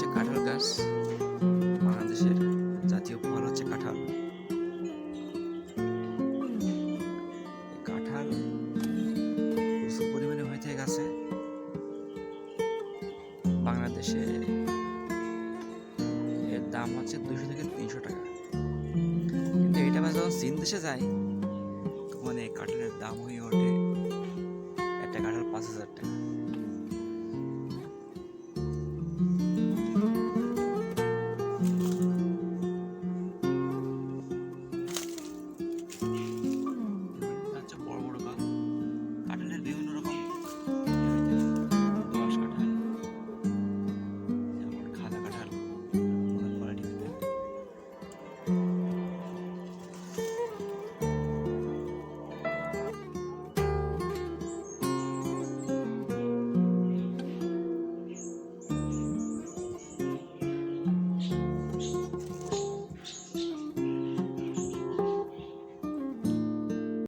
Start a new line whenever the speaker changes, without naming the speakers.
হচ্ছে কাঁঠাল গাছ। বাংলাদেশের জাতীয় ফল হচ্ছে কাঁঠাল। কাঁঠাল প্রচুর পরিমাণে হয়ে থাকে গাছে। বাংলাদেশে এর দাম হচ্ছে দুশো থেকে তিনশো টাকা। কিন্তু এটা আমরা যখন চীন দেশে যাই তখন কাঁঠালের দাম হয়ে ওঠে একটা কাঁঠাল পাঁচ হাজার টাকা।